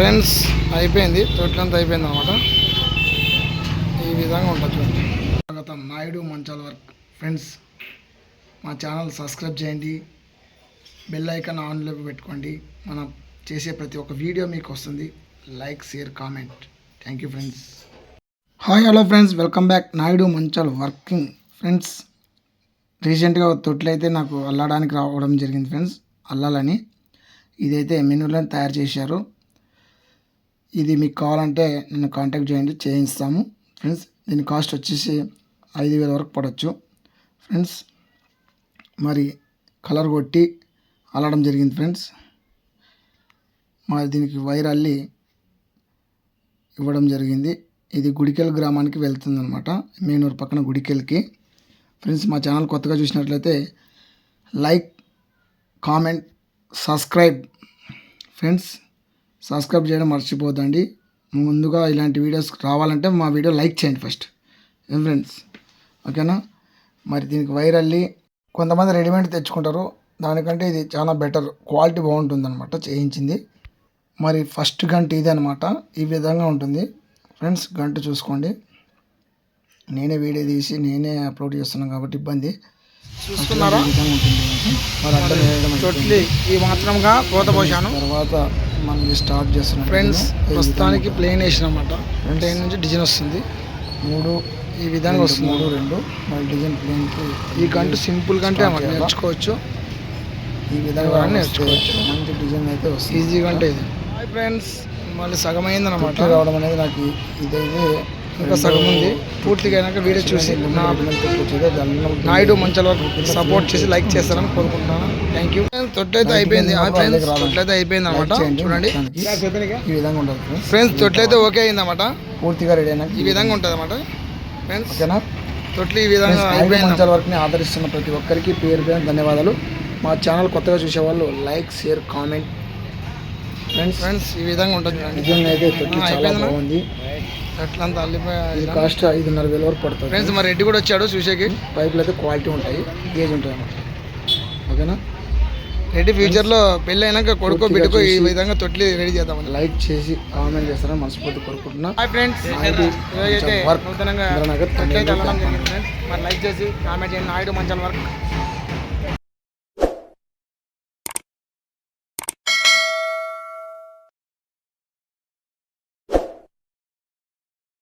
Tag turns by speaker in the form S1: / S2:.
S1: Friends అయిపోయింది. తొట్లంతా అయిపోయింది అనమాట ఈ విధంగా ఉంటుంది చూడండి స్వాగతం. నాయుడు మంచాల వర్క్. ఫ్రెండ్స్ మా ఛానల్ సబ్స్క్రైబ్ చేయండి. బెల్ ఐకాన్ ఆన్లో పెట్టుకోండి. మనం చేసే ప్రతి ఒక్క వీడియో మీకు వస్తుంది. Like share comment thank you friends hi hello friends welcome back Naidu Manchal working. Friends రీసెంట్గా తొట్లయితే నాకు అల్లడానికి రావడం జరిగింది ఫ్రెండ్స్ అల్లాలని. ఇదైతే మెనూలను తయారు చేశారు. ఇది మీకు కావాలంటే నన్ను కాంటాక్ట్ చేయండి చేయిస్తాము. ఫ్రెండ్స్ దీని కాస్ట్ వచ్చేసి ఐదు వేల వరకు పడవచ్చు ఫ్రెండ్స్ మరి కలర్ కొట్టి అల్లడం జరిగింది ఫ్రెండ్స్ మరి దీనికి వైర్ అల్లి ఇవ్వడం జరిగింది. ఇది గుడికెల్ గ్రామానికి వెళ్తుందన్నమాట. మేనూరు పక్కన గుడికెల్కి. ఫ్రెండ్స్ మా ఛానల్ కొత్తగా చూసినట్లయితే like comment subscribe friends subscribe చేయడం మర్చిపోద్దండి ముందుగా ఇలాంటి వీడియోస్ రావాలంటే మా వీడియో లైక్ చేయండి ఫస్ట్ ఏం ఫ్రెండ్స్ ఓకేనా మరి దీనికి వైర్ అల్లి కొంతమంది రెడీమేడ్ తెచ్చుకుంటారు. దానికంటే ఇది చాలా బెటర్ క్వాలిటీ బాగుంటుంది అనమాట చేయించింది. మరి ఫస్ట్ గంట ఇది అనమాట ఈ విధంగా ఉంటుంది. ఫ్రెండ్స్ గంట చూసుకోండి. నేనే వీడియో తీసి నేనే అప్లోడ్ చేస్తున్నాను కాబట్టి ఇబ్బంది.
S2: చూస్తున్నారా?
S1: మరి
S2: ఈ మాత్రంగా కోత పోసాను
S1: తర్వాత మనం స్టార్ట్ చేస్తున్నాం
S2: ఫ్రెండ్స్ ప్రస్తుతానికి ప్లేన్ వేసిన అనమాట ప్లేన్ నుంచి డిజైన్ వస్తుంది.
S1: మూడు
S2: ఈ విధంగా వస్తుంది.
S1: మూడు రెండు. మరి డిజైన్ ప్లేన్కి
S2: ఈ గంట సింపుల్
S1: Start
S2: మనం? నేర్చుకోవచ్చు.
S1: ఈ విధంగా
S2: నేర్చుకోవచ్చు.
S1: మంచి డిజైన్ అయితే వస్తుంది.
S2: ఈజీ గంటే ఇది. ఫ్రెండ్స్ మళ్ళీ సగం అయింది అనమాట
S1: రావడం అనేది నాకు ఇదైతే
S2: ఇంకా సగం ఉంది. పూర్తిగా అయినాక వీడియో చూసి నా నాయుడు మంచాల వరకు సపోర్ట్ చేసి లైక్ చేస్తారని కోరుకుంటున్నాను. థ్యాంక్ యూ తొట్టి అయితే అయిపోయింది. హాయ్ ఫ్రెండ్స్ తొట్టి అయితే అయిపోయింది అనమాట చూడండి.
S1: ఈ విధంగా ఉంటుంది ఫ్రెండ్స్
S2: అయితే ఓకే అయింది అనమాట
S1: పూర్తిగా రెడీ అయినాక
S2: ఈ విధంగా ఉంటుంది అనమాట ఫ్రెండ్స్ తొట్లి ఈ విధంగా
S1: మంచాల వరకు ఆదరిస్తున్న ప్రతి ఒక్కరికి పేరు పేరు ధన్యవాదాలు. మా ఛానల్ కొత్తగా చూసేవాళ్ళు like share comment friends
S2: friends ఈ విధంగా ఉంటుంది
S1: నిజంగా అయితే తొట్టి చాలా
S2: అయిపోయిందా?
S1: బాగుంది.
S2: అట్లంతా
S1: ఇది
S2: అల్లిపోయి
S1: కాస్ట్ ఐదున్నర వేల వరకు పడుతుంది.
S2: ఫ్రెండ్స్ మరి రెడ్డి కూడా వచ్చాడు చూసేకి
S1: పైపులు అయితే క్వాలిటీ ఉంటాయి గేజ్ ఉంటాయి అన్నమాట. ఓకేనా?
S2: రెడ్డి ఫ్యూచర్లో పెళ్ళి అయినాక కొడుకో బిడ్డకో ఈ విధంగా తొట్లి రెడీ చేద్దామని.
S1: లైక్ చేసి కామెంట్ చేస్తారని మనస్ఫూర్తి కోరుకుంటున్నా.
S2: హాయ్ ఫ్రెండ్స్ ఈరోజైతే
S1: వర్క్
S2: నూతనంగా జరిగింది ఫ్రెండ్స్ మరి లైక్ చేసి కామెంట్ చేయండి. నాయుడు మంచాల వర్క్.